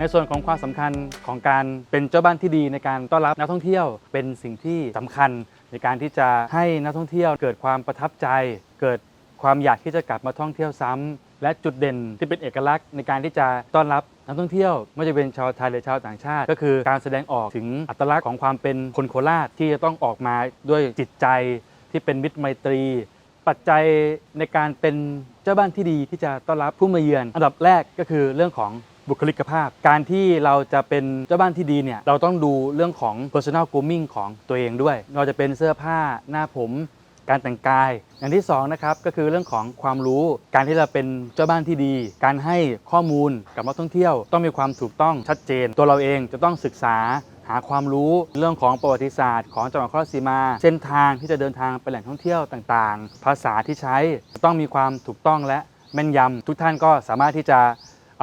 ในส่วนของความสำคัญของการเป็นเจ้าบ้านที่ดีในการต้อนรับนักท่องเที่ยวเป็นสิ่งที่สำคัญในการที่จะให้นักท่องเที่ยวเกิดความประทับใจ เกิดความอยากที่จะกลับมาท่องเที่ยวซ้ำและจุดเด่นที่เป็นเอกลักษณ์ในการที่จะต้อนรับนักท่องเที่ยวไม่ว่าจะเป็นชาวไทยหรือชาวต่างชาติ ก็คือการแสดงออกถึงอัตลักษณ์ของความเป็นคนโคราชที่จะต้องออกมาด้วยจิตใจที่เป็นมิตรไมตรี ปัจจัยในการเป็นเจ้าบ้านที่ดีที่จะต้อนรับผู้มาเยือน อันดับแรกก็คือเรื่องของ บุคลิกภาพ การที่เราจะเป็นเจ้าบ้านที่ดีเนี่ยเราต้องดูเรื่องของ personal grooming ของตัวเองด้วยไม่ว่าจะเป็นเสื้อผ้าหน้าผมการแต่งกาย อย่างที่สองนะครับก็คือเรื่องของความรู้ การที่เราเป็นเจ้าบ้านที่ดี การให้ข้อมูลกับนักท่องเที่ยว ต้องมีความถูกต้องชัดเจน ตัวเราเองจะต้องศึกษาหาความรู้เรื่องของประวัติศาสตร์ ของจังหวัดนครราชสีมา เส้นทางที่จะเดินทางไปแหล่งท่องเที่ยวต่างๆ ภาษาที่ใช้ต้องมีความถูกต้องและแม่นยำทุกท่านก็สามารถที่จะ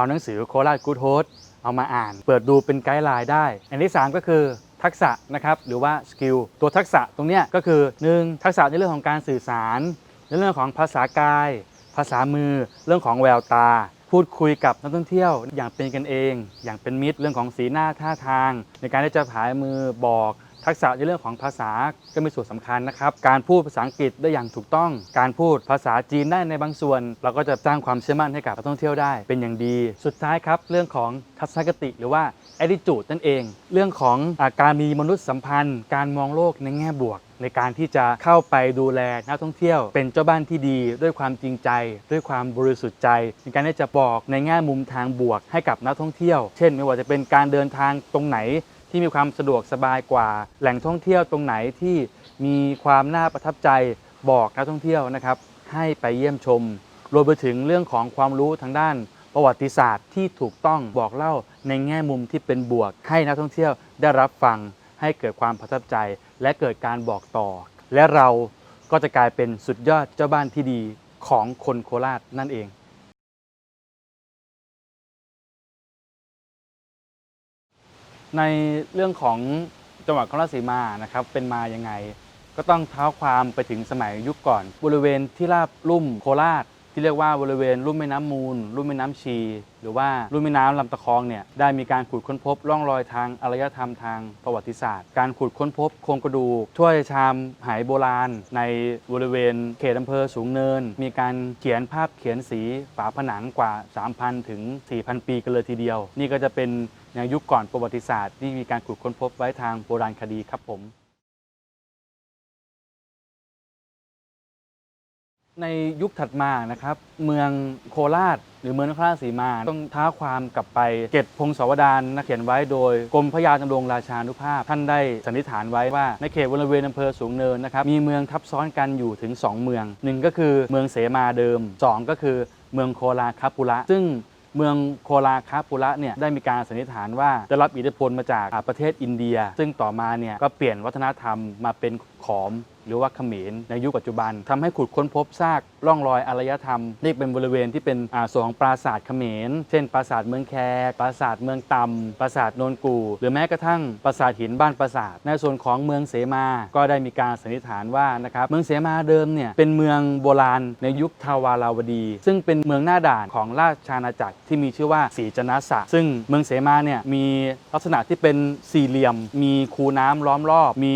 เอาหนังสือโคราชกูดโฮสเอามาอ่าน เปิดดูเป็นไกด์ไลน์ได้ อันที่ 3 ก็คือทักษะนะครับหรือว่าสกิลตัวทักษะตรงนี้ก็คือ 1. ทักษะในเรื่องของการสื่อสาร ในเรื่องของภาษากาย ภาษามือ เรื่องของแววตา พูดคุยกับนักท่องเที่ยว อย่างเป็นกันเอง อย่างเป็นมิตรเรื่องของสีหน้าท่าทาง ในการที่จะผายมือบอก ทักษะในเรื่องของภาษาก็มีส่วนสำคัญนะครับ การพูดภาษาอังกฤษได้อย่างถูกต้อง การพูดภาษาจีนได้ในบางส่วน เราก็จะสร้างความเชื่อมั่นให้กับนักท่องเที่ยวได้เป็นอย่างดี สุดท้ายครับ เรื่องของทัศนคติหรือว่า attitude นั่นเอง เรื่องของอาการมีมนุษยสัมพันธ์ การมองโลกในแง่บวก ในการที่จะเข้าไปดูแลนักท่องเที่ยว เป็นเจ้าบ้านที่ดี ด้วยความจริงใจ ด้วยความบริสุทธิ์ใจ ในการที่จะบอกในแง่มุมทางบวกให้กับนักท่องเที่ยว เช่น ไม่ว่าจะเป็นการเดินทางตรงไหน ที่มีความสะดวกสบายกว่า แหล่งท่องเที่ยวตรงไหนที่มีความน่าประทับใจบอกนักท่องเที่ยวนะครับ ให้ไปเยี่ยมชม รวมไปถึงเรื่องของความรู้ทางด้านประวัติศาสตร์ที่ถูกต้องบอกเล่าในแง่มุมที่เป็นบวก ให้นักท่องเที่ยวได้รับฟังให้เกิดความประทับใจ และเกิดการบอกต่อ และเราก็จะกลายเป็นสุดยอดเจ้าบ้านที่ดีของคนโคราชนั่นเอง ในเรื่องของจังหวัดนครราชสีมานะครับเป็นมายังไง ก็ต้องเท้าความไปถึงสมัยยุคก่อน บริเวณที่ราบลุ่มโคราช ที่เรียกว่าบริเวณลุ่มแม่น้ำมูล ลุ่มแม่น้ำชี หรือว่าลุ่มแม่น้ำลำตะคองเนี่ยได้มีการขุดค้นพบร่องรอยทางอารยธรรมทางประวัติศาสตร์ การขุดค้นพบโครงกระดูกถ้วยชามหายโบราณ ในบริเวณเขตอำเภอสูงเนิน มีการเขียนภาพเขียนสีฝาผนังกว่า 3,000 ถึง 4,000 ปีกันเลยทีเดียว นี่ก็จะเป็น ในยุคก่อนประวัติศาสตร์ที่มีการขุดค้นพบไว้ทางโบราณคดีครับผม ในยุคถัดมานะครับ เมืองโคราช หรือเมืองนครราชสีมา ต้องท้าความกลับไปเกตพงศาวดารนะเขียนไว้โดยกรมพระยาดำรงราชานุภาพ ท่านได้สันนิษฐานไว้ว่าในเขตบริเวณอำเภอสูงเนินนะครับมีเมืองทับซ้อนกันอยู่ถึง 2 เมืองหนึ่งก็คือเมืองเสมาเดิม 2 ก็คือเมืองโคราคาปุระซึ่ง เมืองโคราคาปุระเนี่ยได้มีการสันนิษฐานว่าได้รับอิทธิพลมาจากประเทศอินเดีย ซึ่งต่อมาเนี่ยก็เปลี่ยนวัฒนธรรมมาเป็นขอม หรือว่าเขมรในยุคปัจจุบันทำให้ขุดค้นพบซากร่องรอยอารยธรรมนี่เป็นบริเวณที่เป็นอ่าส่วนของปราสาทเขมร เช่น ปราสาทเมืองแคปราสาทเมืองตำปราสาทโนนกู หรือแม้กระทั่งปราสาทหินบ้านปราสาท ในส่วนของเมืองเสมา ก็ได้มีการสันนิษฐานว่านะครับเมืองเสมาเดิมเนี่ยเป็นเมืองโบราณในยุคทาวาราวดี ซึ่งเป็นเมืองหน้าด่านของราชอาณาจักรที่มีชื่อว่าศรีจนะสะซึ่งเมืองเสมาเนี่ยมีลักษณะที่เป็นสี่เหลี่ยม มีคูน้ำล้อมรอบ มี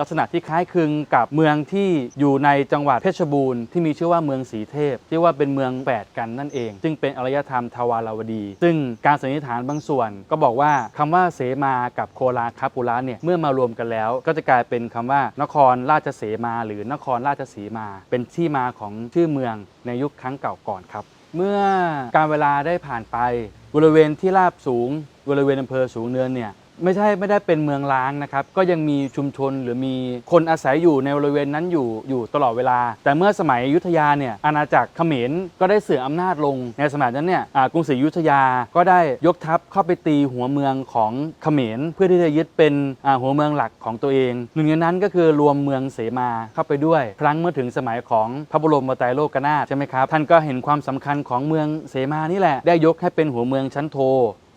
ลักษณะที่คล้ายคลึงกับเมืองที่อยู่ในจังหวัดเพชรบูรณ์ที่มีชื่อว่าเมืองสีเทพที่ว่าเป็นเมืองแปดกันนั่นเอง ซึ่งเป็นอารยธรรมทวารวดี ซึ่งการสันนิษฐานบางส่วน ก็บอกว่าคำว่าเสมากับโคราคาปุระเนี่ยเมื่อมารวมกันแล้ว ก็จะกลายเป็นคำว่านครราชเสมาหรือนครราชสีมา เป็นที่มาของชื่อเมืองในยุคครั้งเก่าก่อนครับ เมื่อการเวลาได้ผ่านไปบริเวณที่ราบสูงบริเวณอำเภอสูงเนินเนี่ย ไม่ใช่ไม่ได้เป็นเมืองล้างนะครับ ก็ยังมีชุมชนหรือมีคนอาศัยอยู่ในบริเวณนั้นอยู่อยู่ตลอดเวลา แต่เมื่อสมัยยุธยาเนี่ยอาณาจักรเขมรก็ได้เสื่อมอำนาจลง ในสมัยนั้นเนี่ยอากรุงศรีอยุธยาก็ได้ยกทัพเข้าไปตีหัวเมืองของเขมรเพื่อที่จะยึดเป็นหัวเมืองหลักของตัวเอง หนึ่งในนั้นก็คือรวมเมืองเสมาเข้าไปด้วย ครั้งเมื่อถึงสมัยของพระบรมไตรโลกนาถใช่ไหมครับท่านก็เห็นความสำคัญของเมืองเสมานี่แหละได้ยกให้เป็นหัวเมืองชั้นโท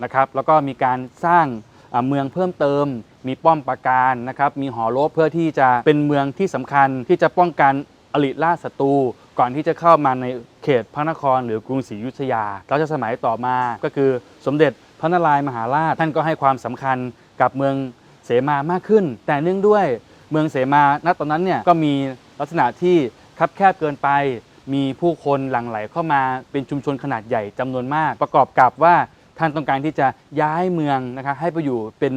นะครับแล้วก็มีการสร้าง เมืองเพิ่มเติม มีป้อมปราการนะครับมีหอรบเพื่อที่จะเป็นเมืองที่สำคัญที่จะป้องกันอริราชศัตรูก่อนที่จะเข้ามาในเขตพระนครหรือกรุงศรีอยุธยาเราจะสมัยต่อมาก็คือสมเด็จพระนารายมหาราชท่านก็ให้ความสำคัญกับเมืองเสมามากขึ้น แต่เนื่องด้วยเมืองเสมาณตอนนั้นเนี่ยก็มีลักษณะที่คับแคบเกินไป มีผู้คนหลั่งไหลเข้ามาเป็นชุมชนขนาดใหญ่จำนวนมาก ประกอบกับว่า ท่านต้องการที่จะย้ายเมืองนะคะให้ไปอยู่เป็น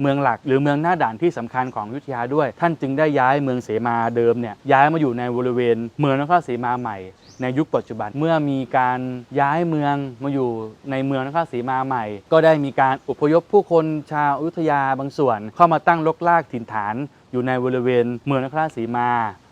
เมืองหลัก หรือเมืองหน้าด่านที่สำคัญของยุทธยาด้วย ท่านจึงได้ย้ายเมืองเสมาเดิมเนี่ยย้ายมาอยู่ในบริเวณ เมืองนครศรีมาใหม่ในยุคปัจจุบันเมื่อมีการย้ายเมืองมาอยู่ในเมืองนครศรีมาใหม่ ก็ได้มีการอพยพผู้คนชาวอยุธยาบางส่วน เข้ามาตั้งรกรากถิ่นฐานอยู่ในบริเวณเมืองนครศรีมา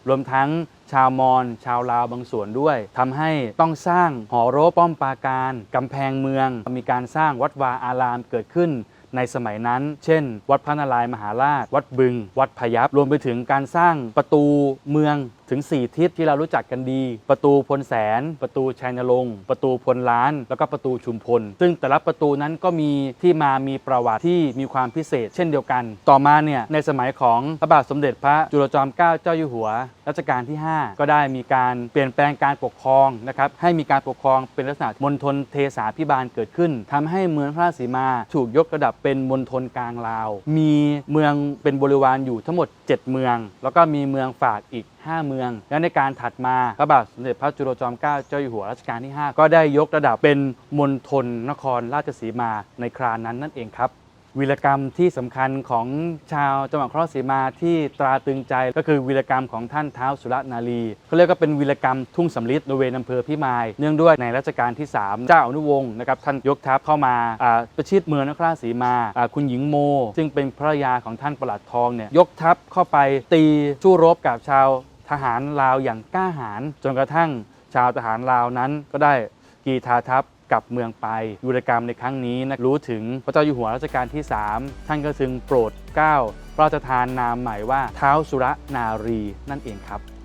รวมทั้ง ชาวมอญชาวลาวบางส่วนด้วยทำให้ต้องสร้างหอรบป้อมปราการกำแพงเมือง มีการสร้างวัดวาอารามเกิดขึ้นในสมัยนั้น เช่น วัดพระนารายณ์มหาราช วัดบึง วัดพยัพรวมไปถึงการสร้างประตูเมือง ถึง 4 ทิศที่เรารู้จักกันดี ประตูพลแสน ประตูชัยนรงค์ประตูพลล้าน แล้วก็ประตูชุมพล ซึ่งแต่ละประตูนั้นก็มีที่มามีประวัติที่มีความพิเศษ เช่นเดียวกัน ต่อมาเนี่ยในสมัยของพระบาทสมเด็จพระจุลจอมเกล้าเจ้าอยู่หัวรัชกาลที่ 5 ก็ได้มีการเปลี่ยนแปลงการปกครองนะครับให้มีการปกครองเป็นลักษณะมณฑลเทสาพิบาลเกิดขึ้นทำให้เมืองพระราสีมาถูกยกระดับเป็นมณฑลกลางลาว มีเมืองเป็นบริวารอยู่ทั้งหมด 7 เมือง แล้วก็มีเมืองฝากอีก 5 เมือง และในการถัดมาพระบาทสมเด็จพระจุลจอมเกล้าเจ้าอยู่หัวรัชกาลที่ 5 ก็ได้ยกระดับเป็นมณฑลนครราชสีมาในครานั้นนั่นเองครับวีรกรรมที่สำคัญของชาวจังหวัดครราชสีมาที่ตราตึงใจก็คือวีรกรรมของท่านเท้าวสุรนารีเขาเรียกว่าเป็นวีรกรรมทุ่งสำลิดบริเวณอำเภอพิมาย เนื่องด้วยในรัชกาลที่ 3 เจ้าอนุวงศ์นะครับท่านยกทัพเข้ามาอาประชิดเมืองนครราชสีมาอาคุณหญิงโม ซึ่งเป็นภรรยาของท่านประหลัดทองเนี่ยยกทัพเข้าไปตีสู้รบกับชาว ทหารลาวอย่างกล้าหาญจนกระทั่งชาวทหารลาวนั้นก็ได้กีทาทัพกลับเมืองไปยุรกรรมในครั้งนี้นะรู้ถึงพระเจ้าอยู่หัวรัชกาลที่ 3 ท่านก็จึงโปรดเกล้าพระราชทานนามใหม่ว่าเท้าสุรนารีนั่นเองครับ